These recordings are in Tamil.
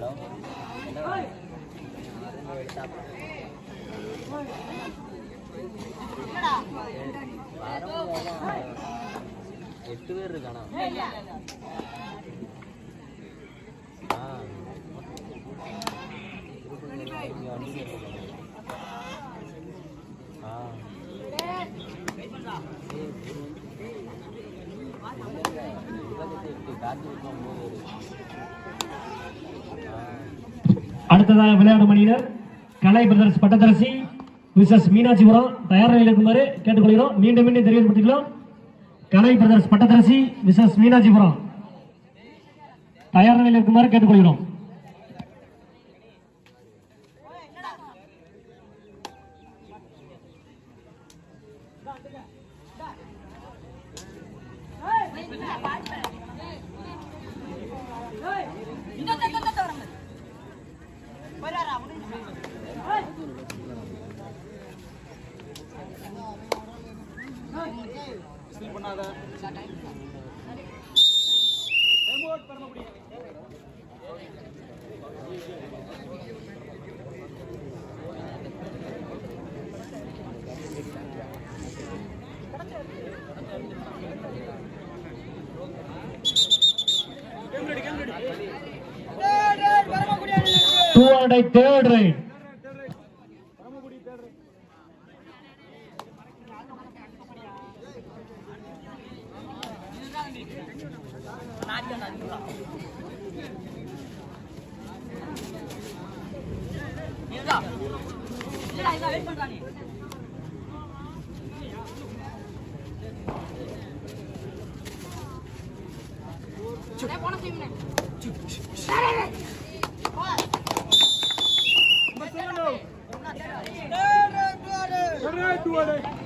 ஹலோ எட்டு பேர் இருக்கானா காத்து இங்க அடுத்ததாக விளையாடும் அணியினர் கலை பிரதர்ஸ் பட்டத்தரசி மிஸ்எஸ் மீனாட்சிபுரம் தயார் நிலையில் இருக்குமாறு கேட்டுக்கொள்கிறோம். மீண்டும் மீண்டும் தெரியப்படுத்திக்கலாம் கலை பிரதர்ஸ் பட்டத்தரசி மிஸ்எஸ் மீனாட்சிபுரம் தயார் நிலையில் இருக்குமாறு கேட்டுக்கொள்கிறோம். third right. 날이야 날이야 얘들아 얘들아 얘들아 왼팔 다니 내 보는 팀이네 나래 나래 나래 나래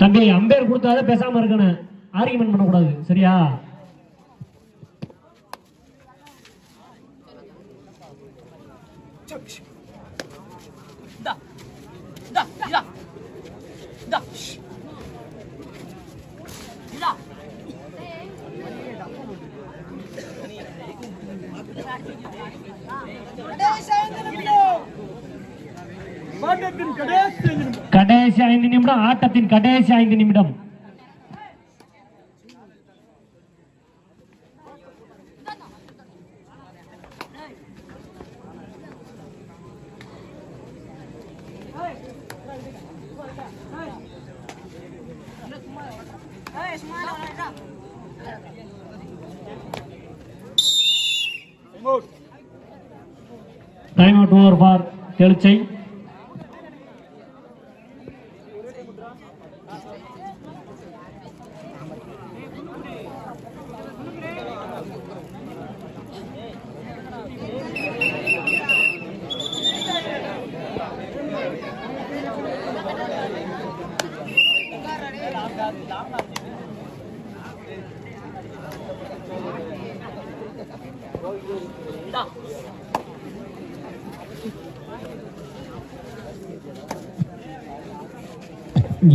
தம்பி அம்பேர் கொடுத்தாத பேசாம இருக்கணும். ஆர்கியூமெண்ட் பண்ணக்கூடாது. சரியா? கடைசி ஐந்து நிமிடம். ஆட்டத்தின் கடைசி ஐந்து நிமிடம். டைம் அவுட் ஓவர் ஃபார் தெளிச்சை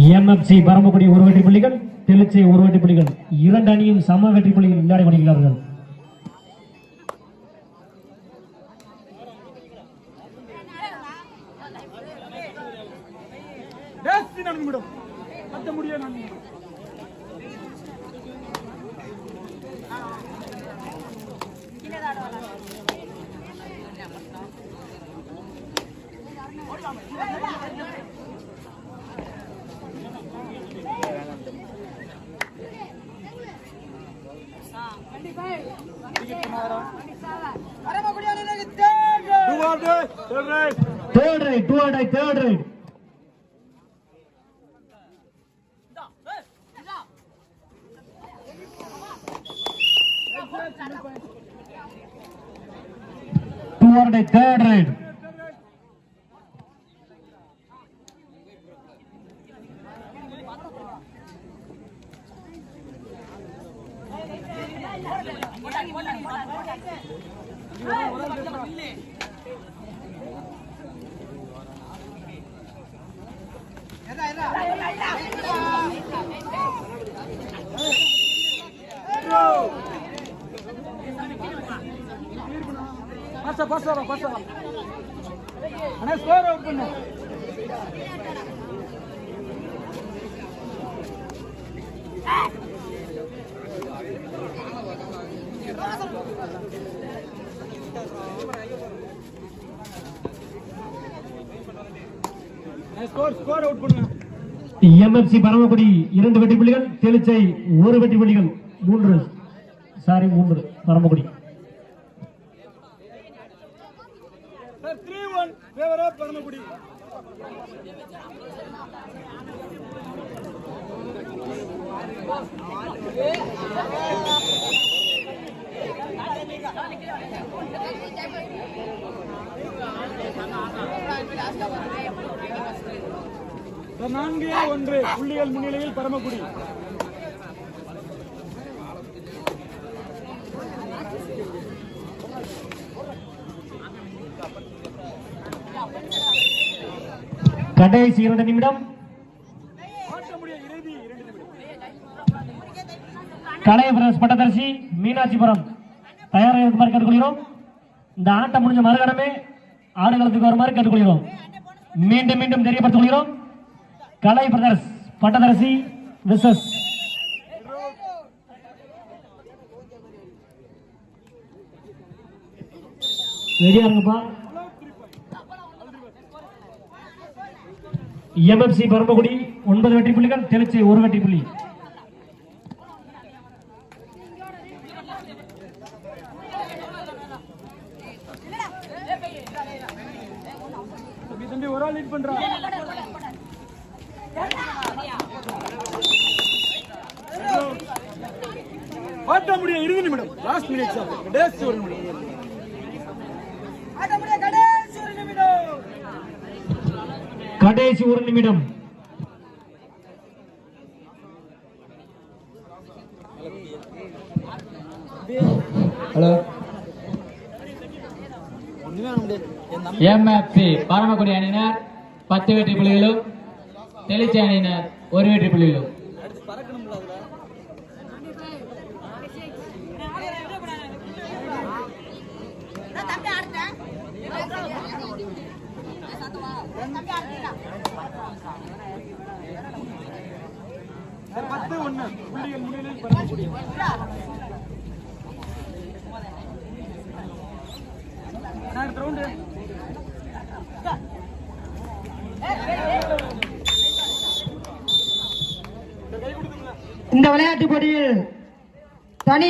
எம்எஃப்சி பரமக்குடி ஒரு வெற்றி புள்ளிகள் திருச்சி ஒரு வெற்றி புள்ளிகள். இரண்டு அணியும் சம வெற்றி புள்ளிகள் விளையாடி வருகிறார்கள் நடந்துவிடும் மற்ற முடியாது third right two and I third right two and I third pass வரும் வர பாஸ் வர அண்ணா ஸ்கோர் அவுட் பண்ணு ஸ்கோர் ஸ்கோர் அவுட் பண்ணு. எம்எஃப்சி பரமக்குடி இரண்டு வெற்றி புள்ளிகள் தெளிச்சை ஒரு வெற்றி புள்ளிகள் மூன்று சாரி மூன்று பரமக்குடி. பரமக்குடி. நான்கு ஒன்று புள்ளிகள் முன்னிலையில் பரமக்குடி. கடைசி இரண்டு நிமிடம். கலைய பிரதேச பட்டதரிசி மீனாட்சிபுரம் தயாராக இருக்குமாறு கேட்டுக்கொள்கிறோம். இந்த ஆட்டம் முடிஞ்ச மறுகணமே ஆடுகளத்துக்கு வருமாறு கேட்டுக்கொள்கிறோம். மீண்டும் மீண்டும் தெரியப்படுத்திக் கொள்கிறோம். கலை பிரதர்ஸ் பட்டதரசி விசஸ் ரெடியா இருங்கப்பா. எம்எஃப்சி பரமக்குடி ஒன்பது வெற்றி புள்ளிகள் தெளிச்சி ஒரு வெற்றி புள்ளி. ஒரு ஆள் லீட் பண்றா. ஆட்ட முடிய இறுதி நிமிடம். லாஸ்ட் மினிட் சார் கடைசி ஒரு நிமிடம். கடைசி ஒரு நிமிடம். ஹலோ. எம்எஃப்சி பரமக்குடி அணியினர் பத்து வெற்றி புள்ளிகளும் தெளிச்சி அணியினர் ஒரு வெற்றி புள்ளியிலும். பத்து ஒண்ணு புள்ளிகள் முன்னிலையில் பரமக்குடி நான் ரவுண்டு இந்த விளையாட்டு போட்டியில் தனி